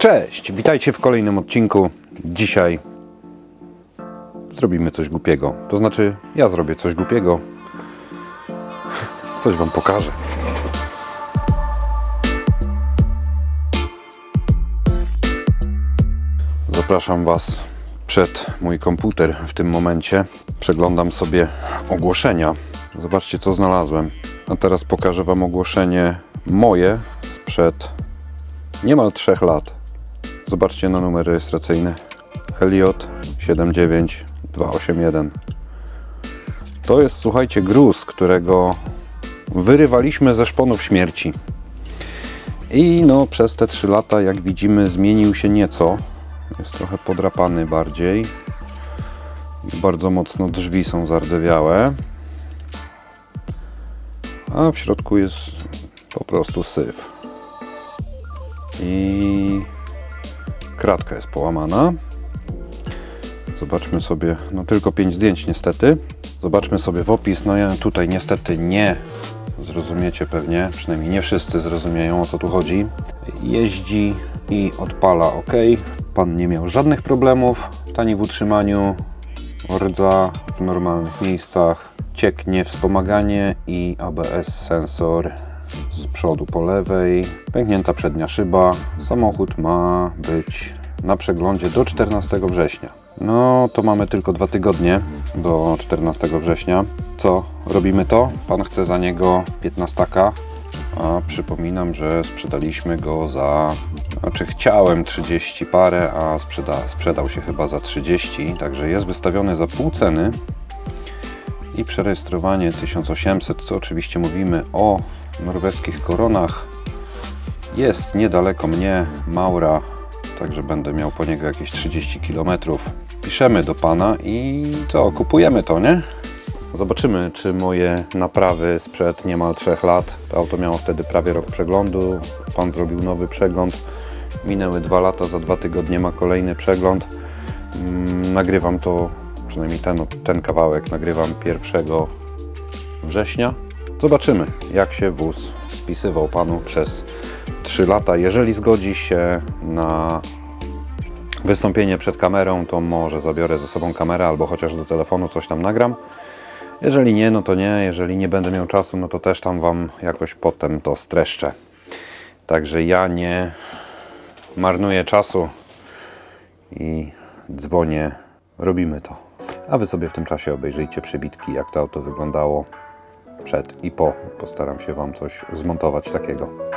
Cześć, witajcie w kolejnym odcinku. Dzisiaj zrobimy coś głupiego. To znaczy, ja zrobię coś głupiego. Coś Wam pokażę. Zapraszam Was przed mój komputer w tym momencie. Przeglądam sobie ogłoszenia. Zobaczcie, co znalazłem. A teraz pokażę Wam ogłoszenie moje sprzed niemal 3 lat. Zobaczcie na numer rejestracyjny. Elliot 79281. To jest, słuchajcie, gruz, którego wyrywaliśmy ze szponów śmierci. I no, przez te 3 lata, jak widzimy, zmienił się nieco. Jest trochę podrapany bardziej. Bardzo mocno drzwi są zardzewiałe. A w środku jest po prostu syf. I kratka jest połamana. Zobaczmy sobie, no tylko 5 zdjęć niestety. Zobaczmy sobie w opis. No ja tutaj niestety nie zrozumiecie pewnie, przynajmniej nie wszyscy zrozumieją o co tu chodzi. Jeździ i odpala ok. Pan nie miał żadnych problemów. Tani w utrzymaniu, rdza w normalnych miejscach, cieknie wspomaganie i ABS sensor z przodu po lewej, pęknięta przednia szyba. Samochód ma być na przeglądzie do 14 września. No to mamy tylko dwa tygodnie do 14 września. Co? Robimy to? Pan chce za niego 15, a przypominam, że sprzedaliśmy go za. Znaczy, chciałem 30 parę, a sprzeda, sprzedał się chyba za 30, także jest wystawiony za pół ceny i przerejestrowanie 1800, co oczywiście mówimy o norweskich koronach. Jest niedaleko mnie, Maura, także będę miał po niego jakieś 30 km. Piszemy do pana i co, kupujemy to, nie? Zobaczymy, czy moje naprawy sprzed niemal 3 lat, to auto miało wtedy prawie rok przeglądu, pan zrobił nowy przegląd, minęły 2 lata, za 2 tygodnie ma kolejny przegląd. Mm, Nagrywam to, przynajmniej ten, ten kawałek nagrywam 1 września. Zobaczymy, jak się wóz spisywał panu przez 3 lata. Jeżeli zgodzi się na wystąpienie przed kamerą, to może zabiorę ze sobą kamerę albo chociaż do telefonu coś tam nagram. Jeżeli nie, no to nie. Jeżeli nie będę miał czasu, no to też tam Wam jakoś potem to streszczę. Także ja nie marnuję czasu i dzwonię. Robimy to. A Wy sobie w tym czasie obejrzyjcie przybitki, jak to auto wyglądało przed i po. Postaram się Wam coś zmontować takiego.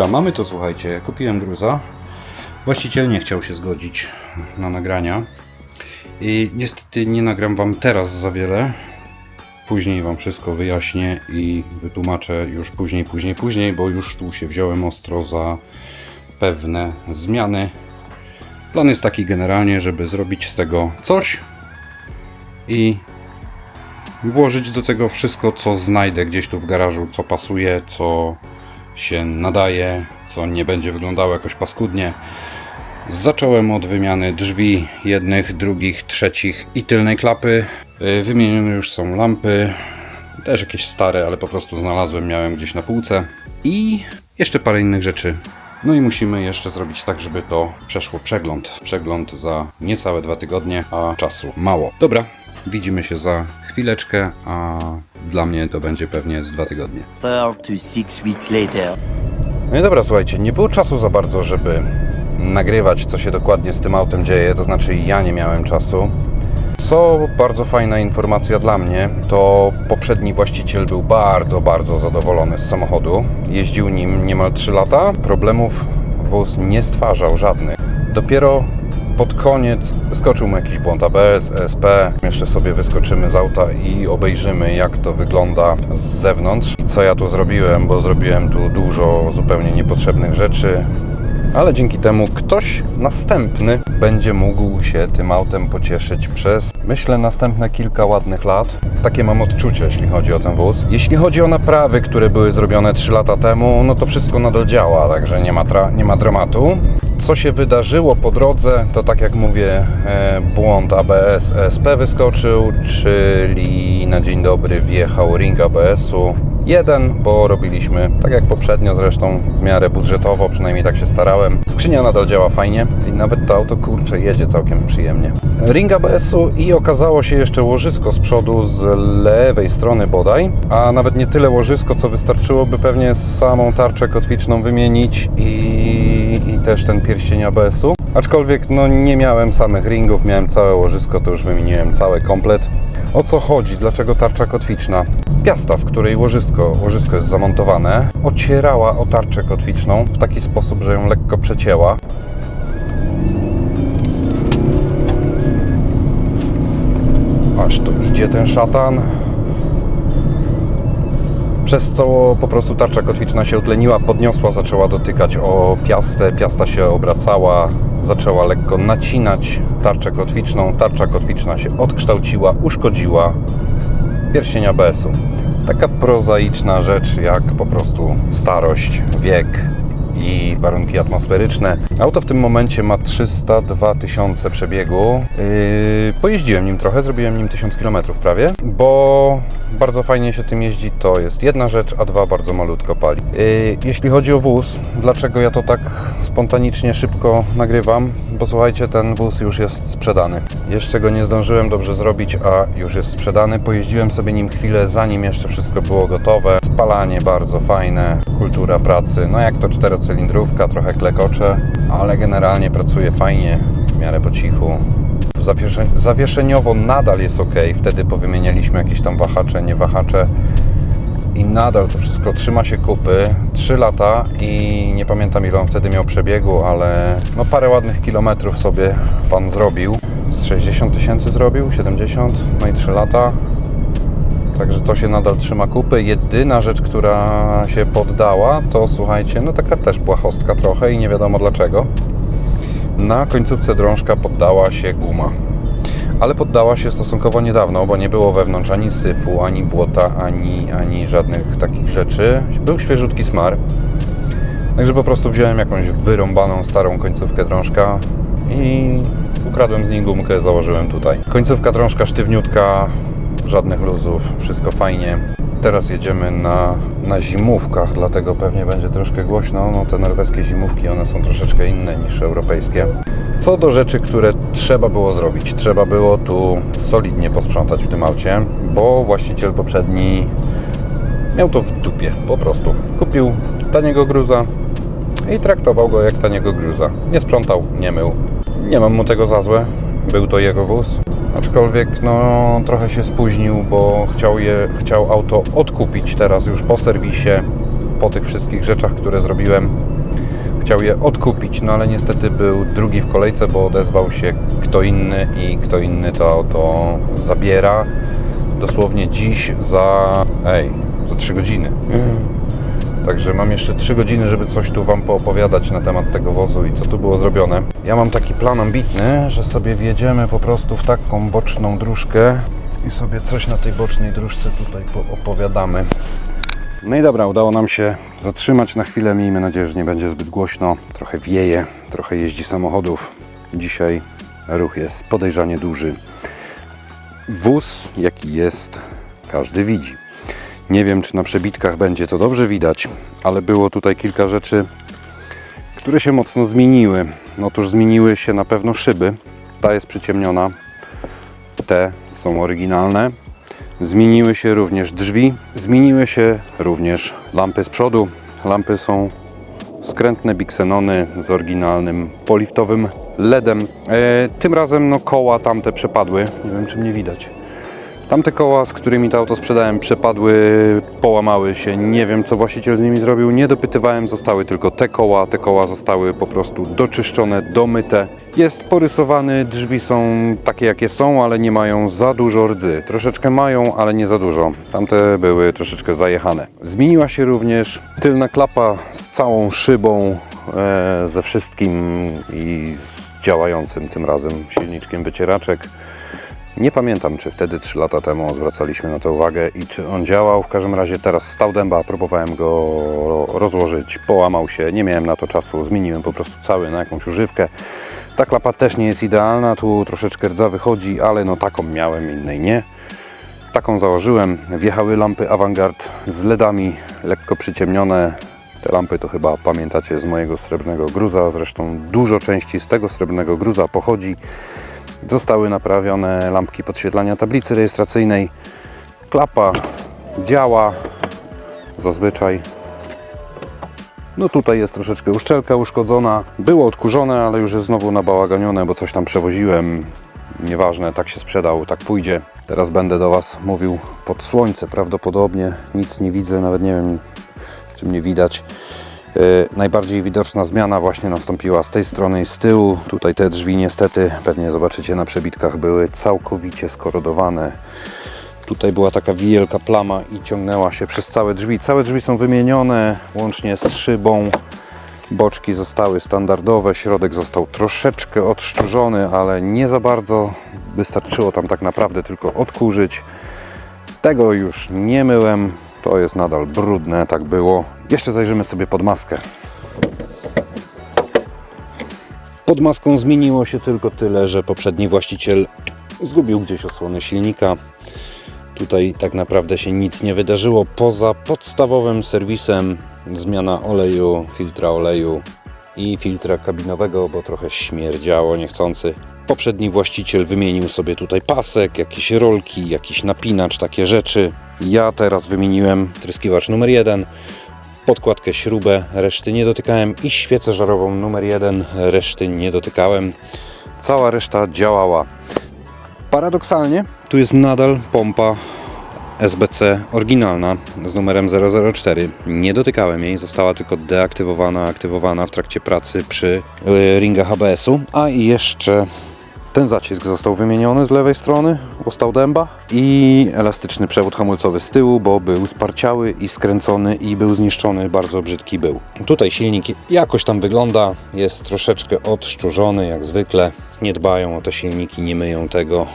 Dobra, mamy to słuchajcie. Kupiłem gruza. Właściciel nie chciał się zgodzić na nagrania. I niestety nie nagram Wam teraz za wiele. Później Wam wszystko wyjaśnię i wytłumaczę już później, później, później, bo już tu się wziąłem ostro za pewne zmiany. Plan jest taki generalnie, żeby zrobić z tego coś i włożyć do tego wszystko, co znajdę gdzieś tu w garażu, co pasuje, co się nadaje, co nie będzie wyglądało jakoś paskudnie. Zacząłem od wymiany drzwi jednych, drugich, trzecich i tylnej klapy. Yy, Wymienione już są lampy, też jakieś stare, ale po prostu znalazłem, miałem gdzieś na półce. I jeszcze parę innych rzeczy No i musimy jeszcze zrobić tak, żeby to przeszło przegląd. Przegląd za niecałe dwa tygodnie, a czasu mało. Dobra, widzimy się za chwileczkę, a dla mnie to będzie pewnie z dwa tygodnie. Four to six weeks later. No i dobra, słuchajcie, nie było czasu za bardzo, żeby nagrywać, co się dokładnie z tym autem dzieje, to znaczy ja nie miałem czasu. Co bardzo fajna informacja dla mnie, to poprzedni właściciel był bardzo, bardzo zadowolony z samochodu. Jeździł nim niemal 3 lata, problemów wóz nie stwarzał żadnych. Dopiero pod koniec wyskoczył mu jakiś błąd ABS, ESP. Jeszcze sobie wyskoczymy z auta i obejrzymy, jak to wygląda z zewnątrz. I co ja tu zrobiłem, bo zrobiłem tu dużo zupełnie niepotrzebnych rzeczy. Ale dzięki temu ktoś następny będzie mógł się tym autem pocieszyć przez, myślę, następne kilka ładnych lat. Takie mam odczucie, jeśli chodzi o ten wóz. Jeśli chodzi o naprawy, które były zrobione 3 lata temu, no to wszystko nadal działa, także nie ma, nie ma dramatu. Co się wydarzyło po drodze, to tak jak mówię, e, błąd ABS ESP wyskoczył, czyli na dzień dobry wjechał ring ABS-u. Jeden, bo robiliśmy tak jak poprzednio zresztą w miarę budżetowo, przynajmniej tak się starałem. Skrzynia nadal działa fajnie i nawet to auto kurcze jedzie całkiem przyjemnie. Ring ABS-u i okazało się jeszcze łożysko z przodu z lewej strony bodaj, a nawet nie tyle łożysko, co wystarczyłoby pewnie samą tarczę kotwiczną wymienić i, i też ten pierścień ABS-u. Aczkolwiek no nie miałem samych ringów, miałem całe łożysko, to już wymieniłem cały komplet. O co chodzi? Dlaczego tarcza kotwiczna? Piasta, w której łożysko, łożysko jest zamontowane, ocierała o tarczę kotwiczną w taki sposób, że ją lekko przecięła. Aż tu idzie ten szatan. Przez co po prostu tarcza kotwiczna się utleniła, podniosła, zaczęła dotykać o piastę, piasta się obracała, zaczęła lekko nacinać tarczę kotwiczną, tarcza kotwiczna się odkształciła, uszkodziła pierścień ABS-u. Taka prozaiczna rzecz jak po prostu starość, wiek i warunki atmosferyczne. Auto w tym momencie ma 302 tysiące przebiegu. Yy, pojeździłem nim trochę, zrobiłem nim 1000 km prawie, bo bardzo fajnie się tym jeździ, to jest jedna rzecz, a dwa bardzo malutko pali. Yy, jeśli chodzi o wóz, dlaczego ja to tak spontanicznie szybko nagrywam? Bo słuchajcie, ten wóz już jest sprzedany. Jeszcze go nie zdążyłem dobrze zrobić, a już jest sprzedany. Pojeździłem sobie nim chwilę, zanim jeszcze wszystko było gotowe. Spalanie bardzo fajne, kultura pracy. No jak to czterocylindrówka, trochę klekocze, ale generalnie pracuje fajnie, w miarę po cichu. Zawiesze, zawieszeniowo nadal jest ok. Wtedy powymienialiśmy jakieś tam wahacze, nie wahacze i nadal to wszystko trzyma się kupy. 3 lata i nie pamiętam ile on wtedy miał przebiegu, ale no parę ładnych kilometrów sobie pan zrobił. Z 60 tysięcy zrobił, 70, no i 3 lata. Także to się nadal trzyma kupy. Jedyna rzecz, która się poddała, to słuchajcie, no taka też błahostka trochę i nie wiadomo dlaczego. Na końcówce drążka poddała się guma. Ale poddała się stosunkowo niedawno, bo nie było wewnątrz ani syfu, ani błota, ani, ani żadnych takich rzeczy. Był świeżutki smar. Także po prostu wziąłem jakąś wyrąbaną starą końcówkę drążka i ukradłem z niej gumkę, założyłem tutaj. Końcówka drążka sztywniutka, żadnych luzów, wszystko fajnie. Teraz jedziemy na, na zimówkach, dlatego pewnie będzie troszkę głośno. No te norweskie zimówki, one są troszeczkę inne niż europejskie. Co do rzeczy, które trzeba było zrobić. Trzeba było tu solidnie posprzątać w tym aucie, bo właściciel poprzedni miał to w dupie, po prostu. Kupił taniego gruza i traktował go jak taniego gruza. Nie sprzątał, nie mył. Nie mam mu tego za złe. Był to jego wóz. Aczkolwiek no, trochę się spóźnił, bo chciał, je, chciał auto odkupić teraz już po serwisie, po tych wszystkich rzeczach, które zrobiłem. Chciał je odkupić, no ale niestety był drugi w kolejce, bo odezwał się kto inny i kto inny to auto zabiera. Dosłownie dziś za... Ej, za 3 godziny. Także mam jeszcze 3 godziny, żeby coś tu Wam poopowiadać na temat tego wozu i co tu było zrobione. Ja mam taki plan ambitny, że sobie wjedziemy po prostu w taką boczną dróżkę i sobie coś na tej bocznej dróżce tutaj opowiadamy. No i dobra, udało nam się zatrzymać na chwilę. Miejmy nadzieję, że nie będzie zbyt głośno. Trochę wieje, trochę jeździ samochodów. Dzisiaj ruch jest podejrzanie duży. Wóz, jaki jest, każdy widzi. Nie wiem, czy na przebitkach będzie to dobrze widać, ale było tutaj kilka rzeczy, które się mocno zmieniły. Otóż zmieniły się na pewno szyby. Ta jest przyciemniona, te są oryginalne. Zmieniły się również drzwi, zmieniły się również lampy z przodu. Lampy są skrętne biksenony z oryginalnym poliftowym LEDem. E, tym razem no, koła tamte przepadły. Nie wiem, czy mnie widać. Tamte koła, z którymi to auto sprzedałem, przepadły, połamały się. Nie wiem, co właściciel z nimi zrobił. Nie dopytywałem, zostały tylko te koła. Te koła zostały po prostu doczyszczone, domyte. Jest porysowany, drzwi są takie, jakie są, ale nie mają za dużo rdzy. Troszeczkę mają, ale nie za dużo. Tamte były troszeczkę zajechane. Zmieniła się również tylna klapa z całą szybą, e, ze wszystkim i z działającym tym razem silniczkiem wycieraczek. Nie pamiętam, czy wtedy 3 lata temu zwracaliśmy na to uwagę i czy on działał. W każdym razie teraz stał dęba, próbowałem go rozłożyć, połamał się, nie miałem na to czasu, zmieniłem po prostu cały na jakąś używkę. Ta klapa też nie jest idealna, tu troszeczkę rdza wychodzi, ale no taką miałem, innej nie. Taką założyłem, wjechały lampy Avantgard z LEDami, lekko przyciemnione. Te lampy to chyba pamiętacie z mojego srebrnego gruza, zresztą dużo części z tego srebrnego gruza pochodzi. Zostały naprawione lampki podświetlania tablicy rejestracyjnej. Klapa działa zazwyczaj. No tutaj jest troszeczkę uszczelka uszkodzona. Było odkurzone, ale już jest znowu nabałaganione, bo coś tam przewoziłem. Nieważne, tak się sprzedał, tak pójdzie. Teraz będę do Was mówił pod słońce. Prawdopodobnie nic nie widzę, nawet nie wiem, czy mnie widać. Yy, najbardziej widoczna zmiana właśnie nastąpiła z tej strony i z tyłu. Tutaj te drzwi niestety, pewnie zobaczycie na przebitkach, były całkowicie skorodowane. Tutaj była taka wielka plama i ciągnęła się przez całe drzwi. Całe drzwi są wymienione, łącznie z szybą. Boczki zostały standardowe, środek został troszeczkę odszczurzony, ale nie za bardzo. Wystarczyło tam tak naprawdę tylko odkurzyć. Tego już nie myłem. To jest nadal brudne, tak było. Jeszcze zajrzymy sobie pod maskę. Pod maską zmieniło się tylko tyle, że poprzedni właściciel zgubił gdzieś osłonę silnika. Tutaj tak naprawdę się nic nie wydarzyło poza podstawowym serwisem zmiana oleju, filtra oleju i filtra kabinowego, bo trochę śmierdziało niechcący. Poprzedni właściciel wymienił sobie tutaj pasek, jakieś rolki, jakiś napinacz, takie rzeczy. Ja teraz wymieniłem tryskiwacz numer jeden, podkładkę śrubę, reszty nie dotykałem i świecę żarową numer jeden, reszty nie dotykałem. Cała reszta działała. Paradoksalnie, tu jest nadal pompa SBC oryginalna z numerem 004. Nie dotykałem jej, została tylko deaktywowana, aktywowana w trakcie pracy przy y, ringach ABS-u. A i jeszcze ten zacisk został wymieniony z lewej strony, bo stał dęba i elastyczny przewód hamulcowy z tyłu, bo był sparciały i skręcony i był zniszczony, bardzo brzydki był. Tutaj silnik jakoś tam wygląda, jest troszeczkę odszczurzony jak zwykle. Nie dbają o te silniki, nie myją tego.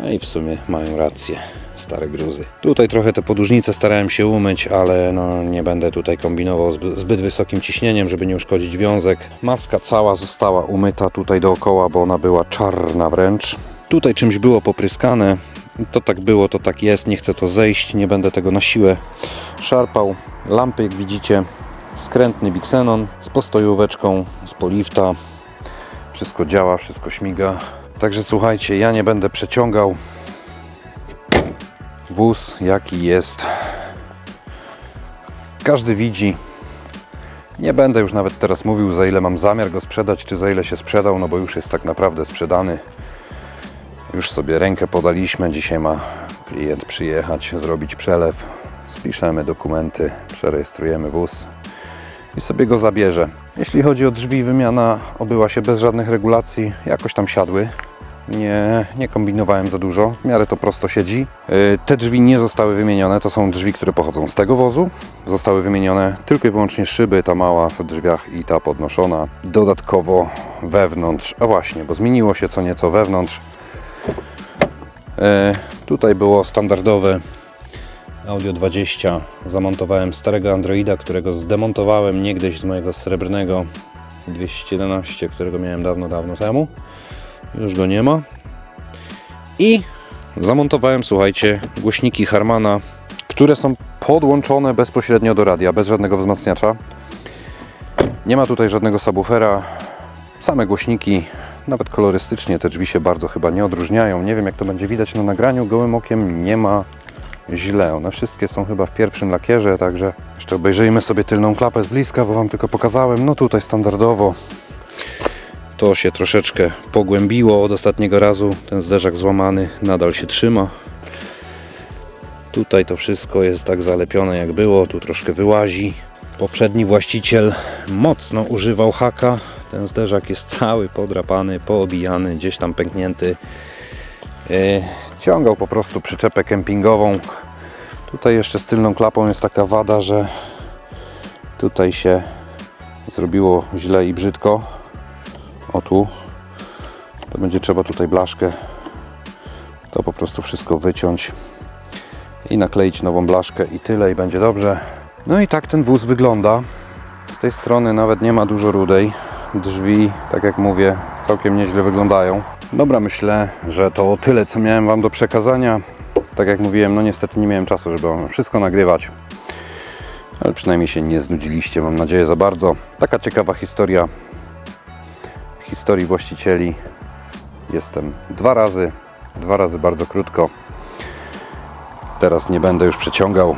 No i w sumie mają rację, stare gruzy. Tutaj trochę te podłużnice starałem się umyć, ale no nie będę tutaj kombinował zby- zbyt wysokim ciśnieniem, żeby nie uszkodzić wiązek. Maska cała została umyta tutaj dookoła, bo ona była czarna wręcz. Tutaj czymś było popryskane. To tak było, to tak jest. Nie chcę to zejść, nie będę tego na siłę szarpał. Lampy, jak widzicie, skrętny biksenon z postojóweczką, z polifta. Wszystko działa, wszystko śmiga. Także słuchajcie, ja nie będę przeciągał. Wóz jaki jest. Każdy widzi. Nie będę już nawet teraz mówił, za ile mam zamiar go sprzedać, czy za ile się sprzedał, no bo już jest tak naprawdę sprzedany. Już sobie rękę podaliśmy. Dzisiaj ma klient przyjechać, zrobić przelew. Spiszemy dokumenty, przerejestrujemy wóz i sobie go zabierze. Jeśli chodzi o drzwi, wymiana obyła się bez żadnych regulacji, jakoś tam siadły. Nie, nie kombinowałem za dużo, w miarę to prosto siedzi. Yy, Te drzwi nie zostały wymienione, to są drzwi, które pochodzą z tego wozu. Zostały wymienione tylko i wyłącznie szyby, ta mała w drzwiach i ta podnoszona. Dodatkowo wewnątrz, a właśnie, bo zmieniło się co nieco wewnątrz. Yy, Tutaj było standardowe Audio 20. Zamontowałem starego Androida, którego zdemontowałem niegdyś z mojego srebrnego 211, którego miałem dawno, dawno temu. Już go nie ma. I zamontowałem, słuchajcie, głośniki Harmana, które są podłączone bezpośrednio do radia, bez żadnego wzmacniacza. Nie ma tutaj żadnego subwoofera, same głośniki, nawet kolorystycznie te drzwi się bardzo chyba nie odróżniają. Nie wiem jak to będzie widać na nagraniu, gołym okiem nie ma źle. One wszystkie są chyba w pierwszym lakierze, także jeszcze obejrzyjmy sobie tylną klapę z bliska, bo Wam tylko pokazałem. No tutaj standardowo to się troszeczkę pogłębiło od ostatniego razu. Ten zderzak złamany nadal się trzyma. Tutaj to wszystko jest tak zalepione jak było, tu troszkę wyłazi. Poprzedni właściciel mocno używał haka. Ten zderzak jest cały podrapany, poobijany, gdzieś tam pęknięty. Yy, ciągał po prostu przyczepę kempingową. Tutaj jeszcze z tylną klapą jest taka wada, że tutaj się zrobiło źle i brzydko. O tu. To będzie trzeba tutaj blaszkę. To po prostu wszystko wyciąć i nakleić nową blaszkę i tyle i będzie dobrze. No i tak ten wóz wygląda. Z tej strony nawet nie ma dużo rudej. Drzwi, tak jak mówię, całkiem nieźle wyglądają. Dobra, myślę, że to tyle, co miałem Wam do przekazania. Tak jak mówiłem, no niestety nie miałem czasu, żeby Wam wszystko nagrywać. Ale przynajmniej się nie znudziliście, mam nadzieję, za bardzo. Taka ciekawa historia historii właścicieli. Jestem dwa razy, dwa razy bardzo krótko. Teraz nie będę już przeciągał.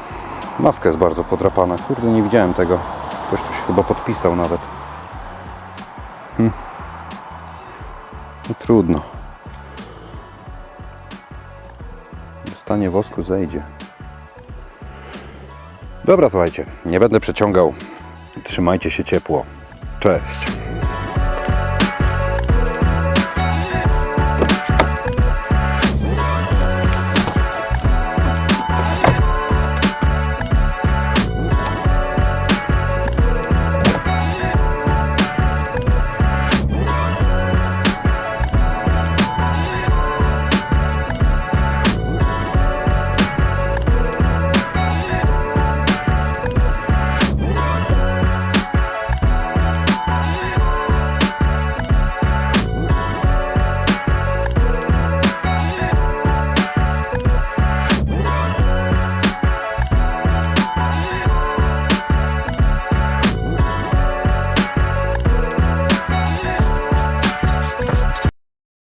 Maska jest bardzo podrapana. Kurde, nie widziałem tego. Ktoś tu się chyba podpisał nawet. Hm. No trudno. Dostanie wosku zejdzie. Dobra, słuchajcie, nie będę przeciągał. Trzymajcie się ciepło. Cześć.